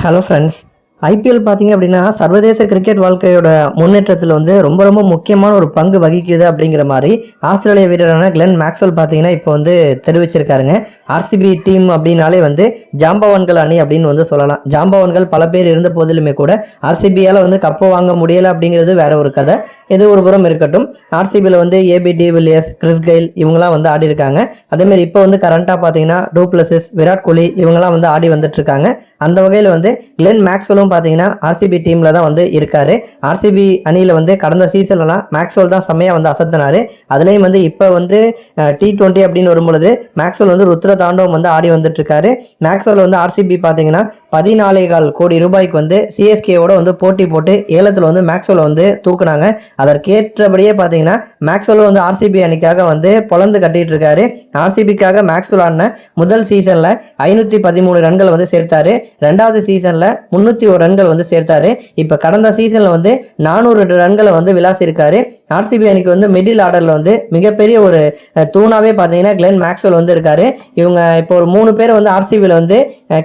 Hello friends IPL பார்த்தீங்க அப்படின்னா சர்வதேச கிரிக்கெட் வாழ்க்கையோட முன்னேற்றத்தில் வந்து ரொம்ப ரொம்ப முக்கியமான ஒரு பங்கு வகிக்குது அப்படிங்கிற மாதிரி ஆஸ்திரேலிய வீரரான கிளென் மேக்ஸ்வெல் பார்த்தீங்கன்னா இப்போ வந்து தெரிவிச்சிருக்காருங்க. ஆர்சிபி டீம் அப்படின்னாலே வந்து ஜாம்பவான்கள் அணி அப்படின்னு வந்து சொல்லலாம். ஜாம்பவான்கள் பல பேர் இருந்த போதிலுமே கூட ஆர்சிபியால் வந்து கப்பை வாங்க முடியலை அப்படிங்கிறது வேற ஒரு கதை. இது ஒரு புறம் இருக்கட்டும். ஆர்சிபியில் வந்து AB de Villiers Chris Gayle இவங்களாம் வந்து ஆடி இருக்காங்க. அதேமாதிரி இப்போ வந்து கரண்ட்டாக பார்த்தீங்கன்னா டூப்ளசிஸ் விராட் கோலி இவங்களாம் வந்து ஆடி வந்துட்டு இருக்காங்க. அந்த வகையில் வந்து கிளென் மேக்ஸ்வெலும் பார்த்தீங்கன்னா ஆர்சிபி டீமில் தான் வந்து இருக்காரு. ஆர்சிபி அணியில் வந்து கடந்த சீசன்லலாம் மேக்ஸ்வெல் தான் செம்மையாக வந்து அசத்தினார். அதுலேயும் வந்து இப்போ வந்து டி ட்வெண்ட்டி அப்படின்னு வரும்பொழுது மேக்ஸ்வெல் வந்து ருத்ர தாண்டவம் வந்து ஆடி வந்துட்டு இருக்காரு மேக்ஸ்வெல் வந்து ஆர்சிபி பார்த்தீங்கன்னா பதினாலே கால் கோடி ரூபாய்க்கு வந்து சிஎஸ்கேவோட வந்து போட்டி போட்டு ஏலத்தில் வந்து மேக்ஸ்வெல் வந்து தூக்குனாங்க. அதற்கேற்றபடியே பார்த்தீங்கன்னா மேக்ஸ்வெல் வந்து ஆர்சிபி அணிக்காக வந்து பொழந்து கட்டிட்டு இருக்காரு ஆர்சிபிக்காக மேக்ஸ்வெல் ஆடின முதல் சீசனில் ஐநூற்றி பதிமூணு ரன்கள் வந்து சேர்த்தாரு. ரெண்டாவது சீசனில் முந்நூற்றி ஒரு ரன்கள் வந்து சேர்த்தாரு. இப்போ கடந்த சீசனில் வந்து நானூறு ரன்களை வந்து விளாசிருக்காரு. ஆர்சிபி அணிக்கு வந்து மிடில் ஆர்டரில் வந்து மிகப்பெரிய ஒரு தூணாவே பார்த்தீங்கன்னா கிளென் மேக்ஸ்வெல் வந்து இருக்காரு. இவங்க இப்போ ஒரு மூணு பேர் வந்து ஆர்சிபியில் வந்து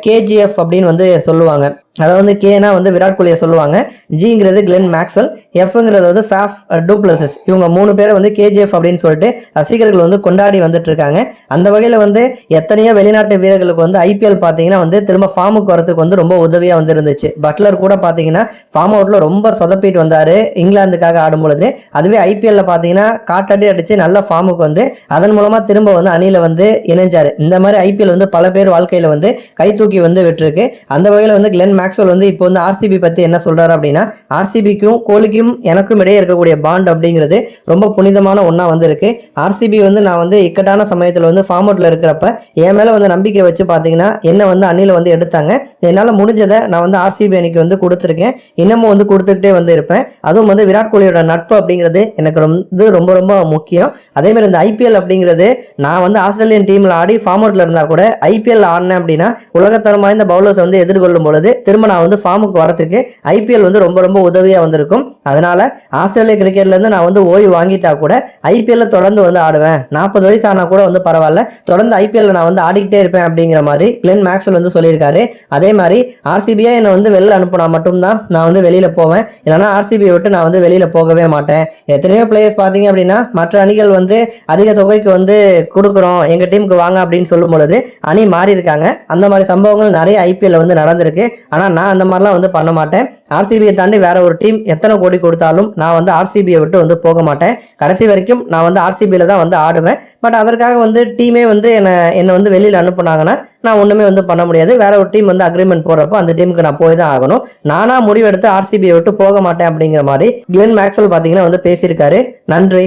கேஜிஎஃப் அப்படின்னு வந்து சொல்லுவாங்க. அதாவது வந்து கேனா வந்து விராட் கோலியை சொல்லுவாங்க. ஜிங்கிறது கிளென் மேக்ஸ்வெல் எஃப்ங்கிறது வந்து ஃபேஃப் டூப்ளசஸ் இவங்க மூணு பேரை வந்து கேஜிஎஃப் அப்படின்னு சொல்லிட்டு ரசிகர்கள் வந்து கொண்டாடி வந்துட்டு இருக்காங்க. அந்த வகையில் வந்து எத்தனையோ வெளிநாட்டு வீரர்களுக்கு வந்து ஐபிஎல் பார்த்தீங்கன்னா வந்து திரும்ப ஃபார்முக்கு வரத்துக்கு வந்து ரொம்ப உதவியாக வந்து இருந்துச்சு. பட்லர் கூட பார்த்தீங்கன்னா ஃபார்ம் அவுட்டில் ரொம்ப சொதப்பிட்டு வந்தார். இங்கிலாந்துக்காக ஆடும் பொழுது அதுவே ஐபிஎல்ல பார்த்தீங்கன்னா காட்டடி அடித்து நல்ல ஃபார்முக்கு வந்து அதன் மூலமாக திரும்ப வந்து அணியில் வந்து இணைஞ்சார். இந்த மாதிரி ஐபிஎல் வந்து பல பேர் வாழ்க்கையில் வந்து கை தூக்கி வந்து விட்டுருக்கு. அந்த வகையில் வந்து கிளென் மேக்ஸ்வெல் வந்து இப்போ வந்து ஆர்சிபி பற்றி என்ன சொல்கிறாரு அப்படின்னா ஆர்சிபிக்கும் கோலிக்கும் எனக்கும் இடையே இருக்கக்கூடிய பாண்ட் அப்படிங்கிறது ரொம்ப புனிதமான ஒன்றா வந்து இருக்கு ஆர்சிபி வந்து நான் வந்து இக்கட்டான சமயத்தில் வந்து ஃபார்ம் அவுட்டில் இருக்கிறப்ப என் மேலே வந்து நம்பிக்கை வச்சு பார்த்தீங்கன்னா என்ன வந்து அணியில் வந்து எடுத்தாங்க. என்னால் முடிஞ்சதை நான் வந்து ஆர்சிபி அணிக்கு வந்து கொடுத்துருக்கேன். இன்னமும் வந்து கொடுத்துக்கிட்டே வந்து இருப்பேன். அதுவும் வந்து விராட் கோலியோட நட்பு அப்படிங்கிறது எனக்கு ரொம்ப ரொம்ப ரொம்ப முக்கியம். அதே மாதிரி இந்த ஐபிஎல் அப்படிங்கிறது நான் வந்து ஆஸ்திரேலியன் டீமில் ஆடி ஃபார்ம் அவுட்டில் இருந்தால் கூட ஐபிஎல் ஆடினேன் அப்படின்னா உலகத்தரம் வாய்ந்த பவுலர்ஸ் வந்து எதிர்கொள்ளும் பொழுது திரும்ப நான் வந்து ஃபார்முக்கு வரத்துக்கு ஐபிஎல் வந்து ரொம்ப ரொம்ப உதவியாக வந்திருக்கும். அதனால ஆஸ்திரேலிய கிரிக்கெட்லேருந்து நான் வந்து ஓய்வு வாங்கிட்டா கூட ஐபிஎல்ல தொடர்ந்து வந்து ஆடுவேன். நாற்பது வயசு ஆனால் கூட வந்து பரவாயில்ல. தொடர்ந்து ஐபிஎல்ல நான் வந்து ஆடிக்கிட்டே இருப்பேன் அப்படிங்கிற மாதிரி கிளென் மேக்ஸ்வெல் வந்து சொல்லியிருக்காரு. அதே மாதிரி ஆர்சிபியா என்னை வந்து வெளில அனுப்புனா மட்டும்தான் நான் வந்து வெளியில் போவேன். இல்லைன்னா ஆர்சிபியை விட்டு நான் வந்து வெளியில் போகவே மாட்டேன். எத்தனையோ பிளேயர்ஸ் பார்த்தீங்க அப்படின்னா மற்ற அணிகள் வந்து அதிக தொகைக்கு வந்து கொடுக்குறோம். எங்க டீமுக்கு வாங்க அப்படின்னு சொல்லும் பொழுது அணி மாறி இருக்காங்க. அந்த மாதிரி சம்பவங்கள் நிறைய ஐபிஎல்ல வந்து நடந்திருக்கு. ஆனால் நான் அந்த மாதிரிலாம் வந்து பண்ண மாட்டேன். ஆர்சிபியை தாண்டி வேற ஒரு டீம் எத்தனை கோடி கொடுத்தாலும் நான் வந்து ஆர்சிபியை விட்டு வந்து போக மாட்டேன். கடைசி வரைக்கும் நான் வந்து ஆர்சிபியில் தான் வந்து ஆடுவேன். பட் அதற்காக வந்து டீமே வந்து என்னை என்னை வந்து வெளியில் அனுப்புனாங்கன்னா நான் ஒன்றுமே வந்து பண்ண முடியாது. வேற ஒரு டீம் வந்து அக்ரிமெண்ட் போடுறப்போ அந்த டீமுக்கு நான் போய் தான் ஆகணும். நானா முடிவெடுத்து ஆர்சிபியை விட்டு போக மாட்டேன் அப்படிங்கிற மாதிரி கிளென் மேக்ஸ்வெல் பார்த்தீங்கன்னா வந்து பேசியிருக்காரு. நன்றி.